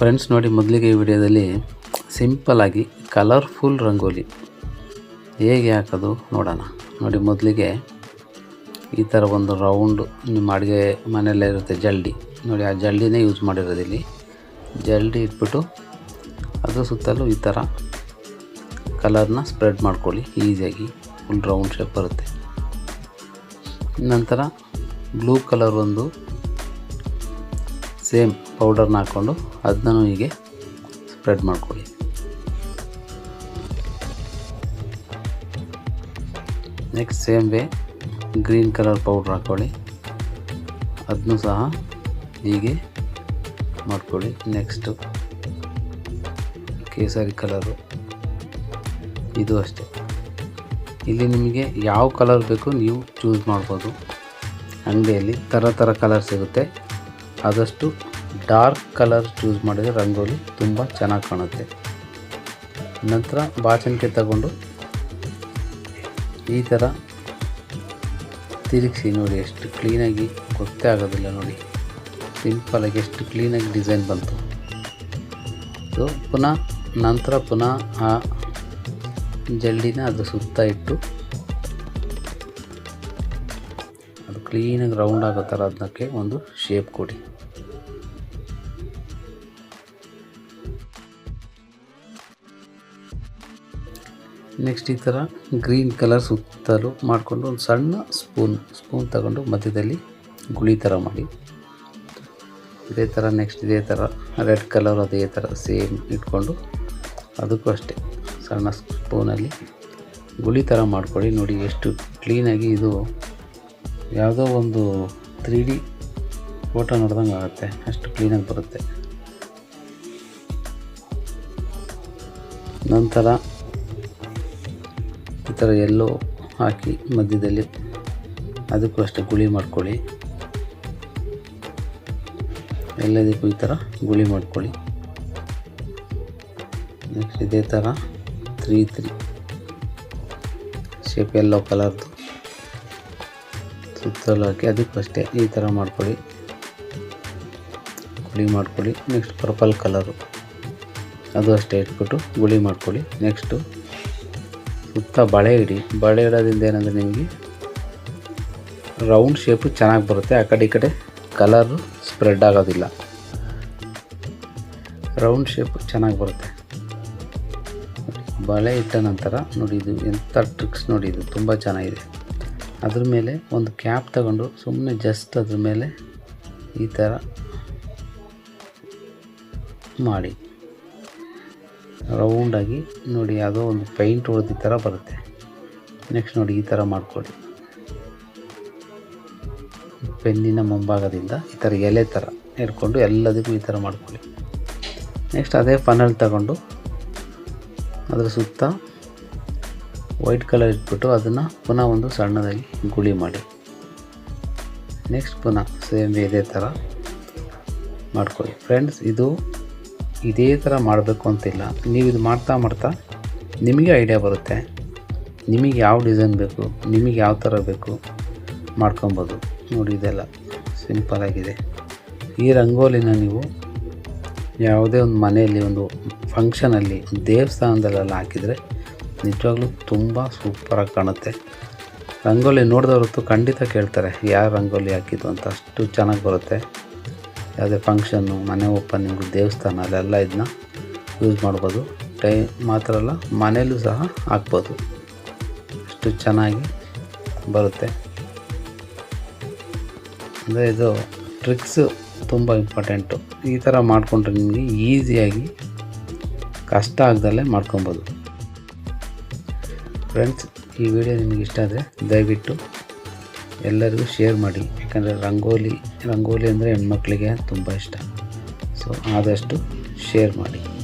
Friends ನೋಡಿ ಮೊದಲಿಗೆ ಈ ವಿಡಿಯೋದಲ್ಲಿ ಸಿಂಪಲಾಗಿ ಕಲರ್ಫುಲ್ ರಂಗೋಲಿ ಹೇಗೆ ಹಾಕೋದು ನೋಡೋಣ. ನೋಡಿ ಮೊದಲಿಗೆ ಈ ಥರ ಒಂದು ರೌಂಡು ನಿಮ್ಮ ಅಡುಗೆ ಮನೆಯಲ್ಲೇ ಇರುತ್ತೆ ಜಲ್ಡಿ. ನೋಡಿ ಆ ಜಲ್ಡಿನೇ ಯೂಸ್ ಮಾಡಿರೋದು ಇಲ್ಲಿ. ಜಲ್ಡಿ ಇಟ್ಬಿಟ್ಟು ಅದರ ಸುತ್ತಲೂ ಈ ಥರ ಕಲರ್ನ ಸ್ಪ್ರೆಡ್ ಮಾಡ್ಕೊಳ್ಳಿ. ಈಸಿಯಾಗಿ ಫುಲ್ ರೌಂಡ್ ಶೇಪ್ ಬರುತ್ತೆ. ನಂತರ ಬ್ಲೂ ಕಲರ್ ಒಂದು ಸೇಮ್ ಪೌಡರ್ನ ಹಾಕ್ಕೊಂಡು ಅದನ್ನೂ ಹೀಗೆ ಸ್ಪ್ರೆಡ್ ಮಾಡ್ಕೊಳ್ಳಿ. Next same way green colour powder ಹಾಕ್ಕೊಳ್ಳಿ. ಅದನ್ನು ಸಹ ಹೀಗೆ ಮಾಡ್ಕೊಳ್ಳಿ. ನೆಕ್ಸ್ಟು ಕೇಸರಿ ಕಲರು. ಇದು ಅಷ್ಟೇ. ಇಲ್ಲಿ ನಿಮಗೆ ಯಾವ ಕಲರ್ ಬೇಕು ನೀವು ಚೂಸ್ ಮಾಡ್ಬೋದು. ಅಂಗಡಿಯಲ್ಲಿ ಥರ ಥರ ಕಲರ್ ಸಿಗುತ್ತೆ. ಆದಷ್ಟು ಡಾರ್ಕ್ ಕಲರ್ ಚೂಸ್ ಮಾಡಿದರೆ ರಂಗೋಲಿ ತುಂಬ ಚೆನ್ನಾಗಿ ಕಾಣುತ್ತೆ. ನಂತರ ಬಾಚಣಿಕೆ ತಗೊಂಡು ಈ ಥರ ತಿರುಗಿಸಿ ನೋಡಿ ಎಷ್ಟು ಕ್ಲೀನಾಗಿ ಗೊತ್ತೇ ಆಗೋದಿಲ್ಲ ನೋಡಿ. ಸಿಂಪಲಾಗಿ ಎಷ್ಟು ಕ್ಲೀನಾಗಿ ಡಿಸೈನ್ ಬಂತು. ಸೊ ಪುನಃ ನಂತರ ಪುನಃ ಆ ಜಲ್ಲಿನ ಅದು ಸುತ್ತ ಇಟ್ಟು ಅದು ಕ್ಲೀನಾಗಿ ರೌಂಡ್ ಆಗೋ ಥರ ಅದಕ್ಕೆ ಒಂದು ಶೇಪ್ ಕೊಡಿ. ನೆಕ್ಸ್ಟ್ ಈ ಥರ ಗ್ರೀನ್ ಕಲರ್ ಸುತ್ತಲೂ ಮಾಡಿಕೊಂಡು ಒಂದು ಸಣ್ಣ ಸ್ಪೂನ್ ಸ್ಪೂನ್ ತಗೊಂಡು ಮಧ್ಯದಲ್ಲಿ ಗುಳಿ ಥರ ಮಾಡಿ. ಇದೇ ಥರ ನೆಕ್ಸ್ಟ್ ಇದೇ ಥರ ರೆಡ್ ಕಲರ್ ಅದೇ ಥರ ಸೇಮ್ ಇಟ್ಕೊಂಡು ಅದಕ್ಕೂ ಅಷ್ಟೇ ಸಣ್ಣ ಸ್ಪೂನಲ್ಲಿ ಗುಳಿ ಥರ ಮಾಡ್ಕೊಳ್ಳಿ. ನೋಡಿ ಎಷ್ಟು ಕ್ಲೀನಾಗಿ ಇದು ಯಾವುದೋ ಒಂದು ತ್ರೀ ಡಿ ಫೋಟೋ ನೋಡ್ದಂಗೆ ಆಗುತ್ತೆ. ಅಷ್ಟು ಕ್ಲೀನಾಗಿ ಬರುತ್ತೆ. ನಂತರ ಈ ಥರ ಎಲ್ಲೋ ಹಾಕಿ ಮಧ್ಯದಲ್ಲಿ ಅದಕ್ಕೂ ಅಷ್ಟೇ ಗುಳಿ ಮಾಡ್ಕೊಳ್ಳಿ. ಎಲ್ಲದಕ್ಕೂ ಈ ಥರ ಗುಳಿ ಮಾಡ್ಕೊಳ್ಳಿ. ನೆಕ್ಸ್ಟ್ ಇದೇ ಥರ ತ್ರೀ ತ್ರೀ ಶೇಪ್ ಎಲ್ಲೋ ಕಲರ್ದು ಸುತ್ತಲೂ ಹಾಕಿ ಅದಕ್ಕೂ ಅಷ್ಟೇ ಈ ಥರ ಮಾಡ್ಕೊಳ್ಳಿ. ಗುಳಿ ಮಾಡ್ಕೊಳ್ಳಿ. ನೆಕ್ಸ್ಟ್ ಪರ್ಪಲ್ ಕಲರು ಅದು ಅಷ್ಟೇ ಇಟ್ಬಿಟ್ಟು ಗುಳಿ ಮಾಡ್ಕೊಳ್ಳಿ. ನೆಕ್ಸ್ಟು ಸುತ್ತ ಬಳೆ ಇಡಿ. ಬಳೆ ಇಡೋದ್ರಿಂದ ಏನಂದರೆ ನಿಮಗೆ ರೌಂಡ್ ಶೇಪು ಚೆನ್ನಾಗಿ ಬರುತ್ತೆ. ಆ ಕಡೆ ಈ ಕಡೆ ಕಲರು ಸ್ಪ್ರೆಡ್ ಆಗೋದಿಲ್ಲ. ರೌಂಡ್ ಶೇಪು ಚೆನ್ನಾಗಿ ಬರುತ್ತೆ. ಬಳೆ ಇಟ್ಟ ನಂತರ ನೋಡಿ ಇದು ಎಂಥ ಟ್ರಿಕ್ಸ್ ನೋಡಿ ಇದು ತುಂಬ ಚೆನ್ನಾಗಿದೆ. ಅದ್ರ ಮೇಲೆ ಒಂದು ಕ್ಯಾಪ್ ತಗೊಂಡು ಸುಮ್ಮನೆ ಜಸ್ಟ್ ಅದ್ರ ಮೇಲೆ ಈ ಥರ ಮಾಡಿ. ರೌಂಡಾಗಿ ನೋಡಿ ಯಾವುದೋ ಒಂದು ಪೈಂಟ್ ಹೊಡೆದ ಥರ ಬರುತ್ತೆ. ನೆಕ್ಸ್ಟ್ ನೋಡಿ ಈ ಥರ ಮಾಡಿಕೊಡಿ ಪೆನ್ನಿನ ಮುಂಭಾಗದಿಂದ ಈ ಥರ ಎಲೆ ಥರ ಹಿಡ್ಕೊಂಡು ಎಲ್ಲದಕ್ಕೂ ಈ ಥರ ಮಾಡ್ಕೊಳ್ಳಿ. ನೆಕ್ಸ್ಟ್ ಅದೇ ಫನಲ್ ತಗೊಂಡು ಅದರ ಸುತ್ತ ವೈಟ್ ಕಲರ್ ಇಟ್ಬಿಟ್ಟು ಅದನ್ನು ಪುನಃ ಒಂದು ಸಣ್ಣದಾಗಿ ಗುಳಿ ಮಾಡಿ. ನೆಕ್ಸ್ಟ್ ಪುನಃ ಸೇಮ್ ಇದೇ ಥರ ಮಾಡ್ಕೊಳ್ಳಿ. ಫ್ರೆಂಡ್ಸ್ ಇದು ಇದೇ ಥರ ಮಾಡಬೇಕು ಅಂತಿಲ್ಲ. ನೀವು ಇದು ಮಾಡ್ತಾ ಮಾಡ್ತಾ ನಿಮಗೆ ಐಡಿಯಾ ಬರುತ್ತೆ. ನಿಮಗೆ ಯಾವ ಡಿಸೈನ್ ಬೇಕು, ನಿಮಗೆ ಯಾವ ಥರ ಬೇಕು ಮಾಡ್ಕೊಬೋದು. ನೋಡಿ, ಇದೆಲ್ಲ ಸಿಂಪಲಾಗಿದೆ ಈ ರಂಗೋಲಿನ ನೀವು ಯಾವುದೇ ಒಂದು ಮನೆಯಲ್ಲಿ ಒಂದು ಫಂಕ್ಷನಲ್ಲಿ ದೇವಸ್ಥಾನದಲ್ಲೆಲ್ಲ ಹಾಕಿದರೆ ನಿಜವಾಗ್ಲೂ ತುಂಬ ಸೂಪರಾಗಿ ಕಾಣುತ್ತೆ. ರಂಗೋಲಿ ನೋಡಿದವ್ರತ್ತು ಖಂಡಿತ ಕೇಳ್ತಾರೆ, ಯಾರು ರಂಗೋಲಿ ಹಾಕಿದ್ದು ಅಂತ. ಅಷ್ಟು ಚೆನ್ನಾಗಿ ಬರುತ್ತೆ. ಯಾವುದೇ ಫಂಕ್ಷನ್ನು ಮನೆ ಓಪನಿಂಗು ದೇವಸ್ಥಾನ ಅಲ್ಲೆಲ್ಲ ಇದನ್ನ ಯೂಸ್ ಮಾಡ್ಬೋದು. ಟೈ, ಮಾತ್ರ ಅಲ್ಲ, ಮನೆಯಲ್ಲೂ ಸಹ ಹಾಕ್ಬೋದು. ಅಷ್ಟು ಚೆನ್ನಾಗಿ ಬರುತ್ತೆ. ಅಂದರೆ ಇದು ಟ್ರಿಕ್ಸು ತುಂಬ ಇಂಪಾರ್ಟೆಂಟು ಈ ಥರ ಮಾಡಿಕೊಂಡ್ರೆ ನಿಮಗೆ ಈಸಿಯಾಗಿ ಕಷ್ಟ ಆಗ್ದಲ್ಲೇ ಮಾಡ್ಕೊಬೋದು. ಫ್ರೆಂಡ್ಸ್ ಈ ವಿಡಿಯೋ ನಿಮಗೆ ಇಷ್ಟ ಆದರೆ ದಯವಿಟ್ಟು ಎಲ್ಲರಿಗೂ ಶೇರ್ ಮಾಡಿ. ಯಾಕಂದರೆ ರಂಗೋಲಿ ರಂಗೋಲಿ ಅಂದರೆ ಹೆಣ್ಮಕ್ಳಿಗೆ ತುಂಬ ಇಷ್ಟ. ಸೊ ಆದಷ್ಟು ಶೇರ್ ಮಾಡಿ.